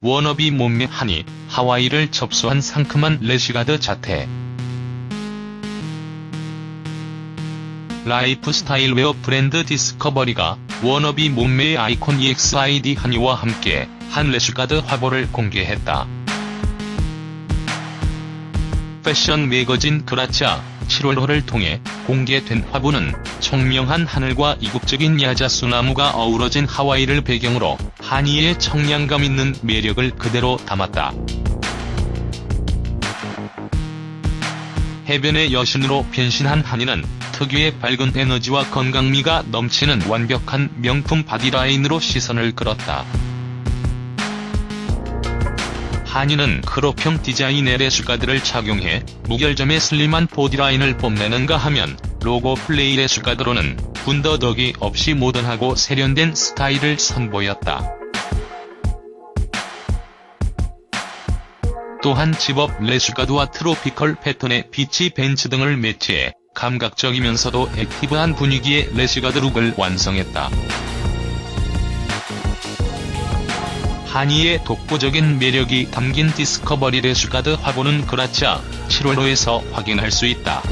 워너비 몸매 하니 하와이를 접수한 상큼한 레시가드 자태. 라이프 스타일 웨어 브랜드 디스커버리가 워너비 몸매의 아이콘 EXID 한이와 함께 한 레시가드 화보를 공개했다. 패션 매거진 그라치아 7월호를 통해 공개된 화보는 청명한 하늘과 이국적인 야자수나무가 어우러진 하와이를 배경으로 한이의 청량감 있는 매력을 그대로 담았다. 해변의 여신으로 변신한 한이는 특유의 밝은 에너지와 건강미가 넘치는 완벽한 명품 바디라인으로 시선을 끌었다. 한이는 크롭형 디자인의 레슈가드를 착용해 무결점의 슬림한 보디라인을 뽐내는가 하면 로고 플레이 레슈가드로는 군더더기 없이 모던하고 세련된 스타일을 선보였다. 또한 집업 레슈가드와 트로피컬 패턴의 비치 벤츠 등을 매치해 감각적이면서도 액티브한 분위기의 레시가드 룩을 완성했다. 한이의 독보적인 매력이 담긴 디스커버리 레슈가드 화보는 그라치아 7월호에서 확인할 수 있다.